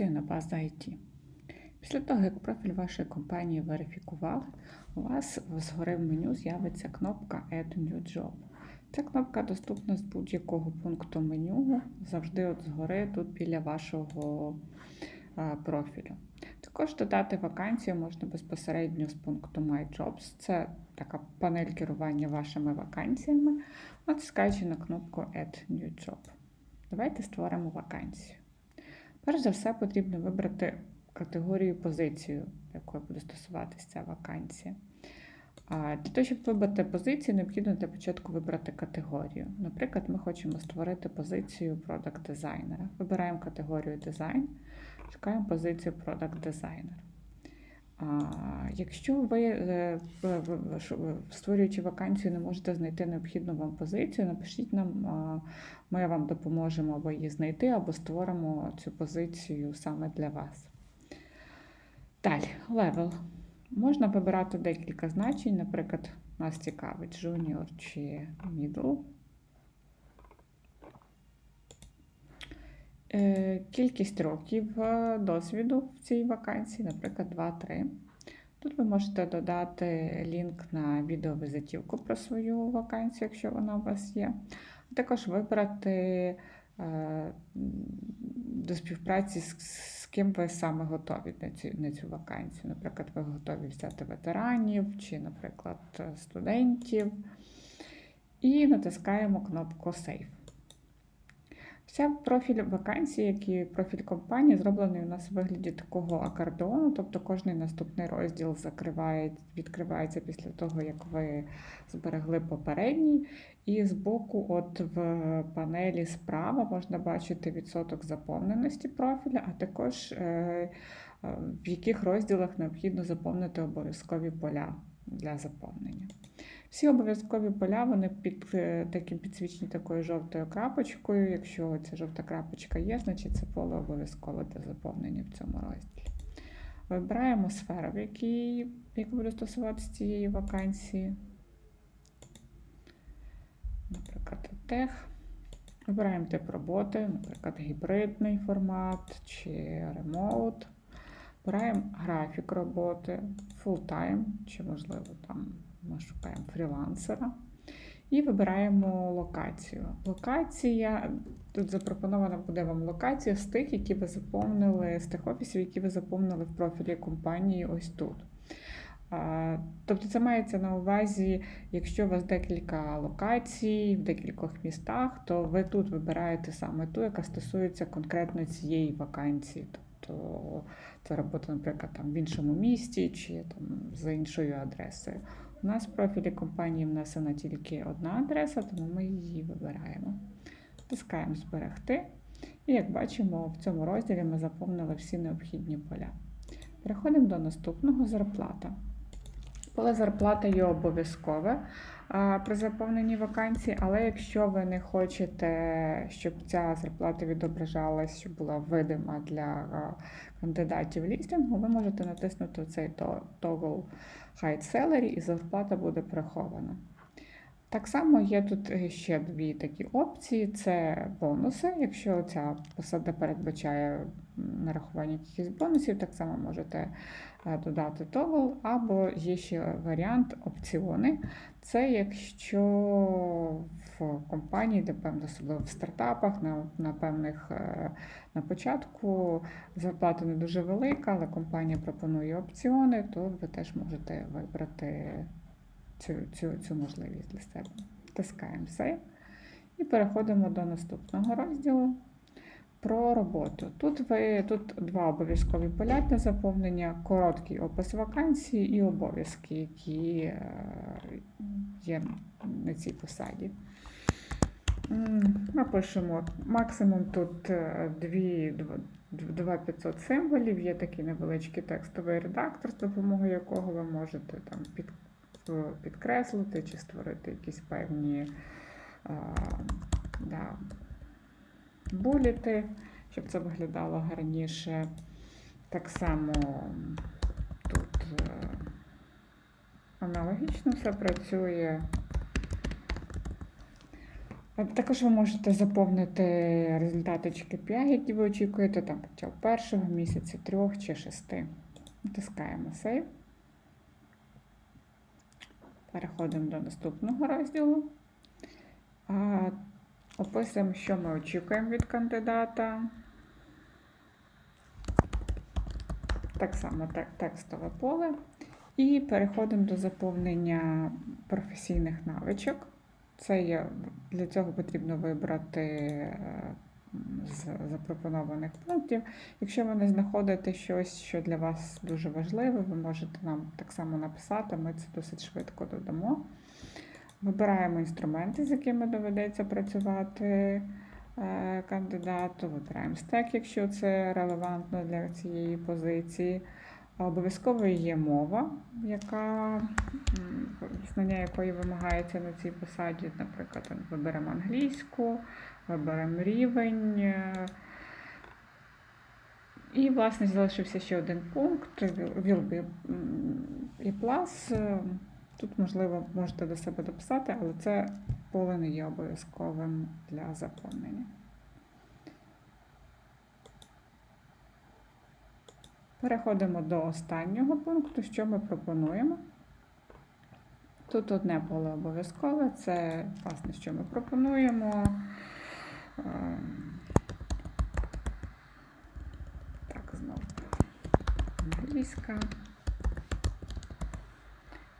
вакансію на база IT. Після того, як профіль вашої компанії верифікували, у вас згори в меню з'явиться кнопка Add New Job. Ця кнопка доступна з будь-якого пункту меню, завжди от згори тут біля вашого профілю. Також додати вакансію можна безпосередньо з пункту My Jobs. Це така панель керування вашими вакансіями, натискаючи на кнопку Add New Job. Давайте створимо вакансію. Перш за все, потрібно вибрати категорію позицію, якою буде стосуватися ця вакансія. Для того, щоб вибрати позицію, необхідно для початку вибрати категорію. Наприклад, ми хочемо створити позицію продакт дизайнера. Вибираємо категорію дизайн, шукаємо позицію продакт дизайнер. Якщо ви, е, створюючи вакансію, не можете знайти необхідну вам позицію, напишіть нам, ми вам допоможемо або її знайти, або створимо цю позицію саме для вас. Далі, левел. Можна вибирати декілька значень, наприклад, нас цікавить junior чи middle. Кількість років е, досвіду в цій вакансії, наприклад, 2-3. Тут ви можете додати лінк на відеовизитівку про свою вакансію, якщо вона у вас є. А також вибрати е, до співпраці з ким ви саме готові на цю, на цю вакансію. Наприклад, ви готові взяти ветеранів чи, наприклад, студентів. І натискаємо кнопку Save. Вся профіль вакансії, як і профіль компанії, зроблений у нас у вигляді такого акордеону, тобто кожний наступний розділ закриває, відкривається після того, як ви зберегли попередній. І збоку, от в панелі справа, можна бачити відсоток заповненості профіля, а також е, е, в яких розділах необхідно заповнити обов'язкові поля для заповнення. Всі обов'язкові поля вони під е, таким підсвічені такою жовтою крапочкою. Якщо ця жовта крапочка є, значить це поле обов'язково для заповнення в цьому розділі. Вибираємо сферу, в якій яка буде стосуватися цієї вакансії. Наприклад, тех. Вибираємо тип роботи, наприклад, гібридний формат чи ремоут. Вибираємо графік роботи, full-time, чи, можливо, там ми шукаємо фрілансера. І вибираємо локацію. Локація, тут запропонована буде вам локація з тих, які ви заповнили, з тих офісів, які ви заповнили в профілі компанії ось тут. Тобто це мається на увазі, якщо у вас декілька локацій в декількох містах, то ви тут вибираєте саме ту, яка стосується конкретно цієї вакансії. Тобто це робота, наприклад, там в іншому місті чи там за іншою адресою. У нас в профілі компанії внесена тільки одна адреса, тому ми її вибираємо. Тискаємо Зберегти. І, як бачимо, в цьому розділі ми заповнили всі необхідні поля. Переходимо до наступного зарплата. Поле зарплата є обов'язкове при заповненні вакансій, але якщо ви не хочете, щоб ця зарплата відображалась, щоб була видима для кандидатів лістингу, ви можете натиснути цей toggle Hide Salary і зарплата буде прихована. Так само є тут ще дві такі опції: це бонуси. Якщо ця посада передбачає нарахування якихось бонусів, так само можете е, додати тогл, або є ще варіант опціони. Це якщо в компанії, де певно, особливо в стартапах, на на певних е, на початку зарплата не дуже велика, але компанія пропонує опціони, то ви теж можете вибрати цю, цю, цю можливість для себе. Тискаємо Save і переходимо до наступного розділу про роботу. Тут ви, тут два обов'язкові поля для заповнення, короткий опис вакансії і обов'язки, які е, є на цій посаді. Ми пишемо максимум тут 2500 е, символів, є такий невеличкий текстовий редактор, з допомогою якого ви можете там під, підкреслити чи створити якісь певні да, буліти, щоб це виглядало гарніше. Так само тут е, аналогічно все працює. Також ви можете заповнити результати KPI, які ви очікуєте, там протягом першого місяця, трьох чи шести. Натискаємо Save. Переходимо до наступного розділу. Описуємо, що ми очікуємо від кандидата. Так само текстове поле. І переходимо до заповнення професійних навичок. Це є, для цього потрібно вибрати е, з запропонованих пунктів. Якщо ви не знаходите щось, що для вас дуже важливе, ви можете нам так само написати, ми це досить швидко додамо. Вибираємо інструменти, з якими доведеться працювати е, кандидату, вибираємо стек, якщо це релевантно для цієї позиції. Обов'язково є мова, яка знання якої вимагається на цій посаді. Наприклад, виберемо англійську, виберемо рівень. е, І, власне, залишився ще один пункт will be і plus. Тут, можливо, можете до себе дописати, але це поле не є обов'язковим для заповнення. Переходимо до останнього пункту, що ми пропонуємо. Тут одне поле обов'язкове, це, власне, що ми пропонуємо. Ем, Так, знову англійська.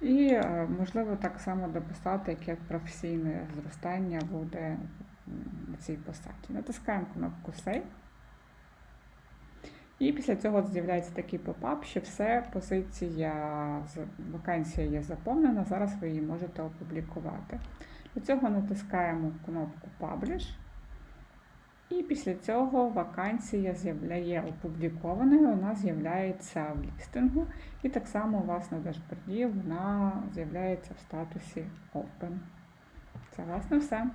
І е, можливо так само дописати, яке професійне зростання буде на цій посаді. Натискаємо кнопку Save. І після цього з'являється такий попап, що все, позиція, вакансія є заповнена, зараз ви її можете опублікувати. Для цього натискаємо кнопку Publish. І після цього вакансія з'являє опублікованою, вона з'являється в лістингу. І так само у вас на дашборді вона з'являється в статусі Open. Це власне все.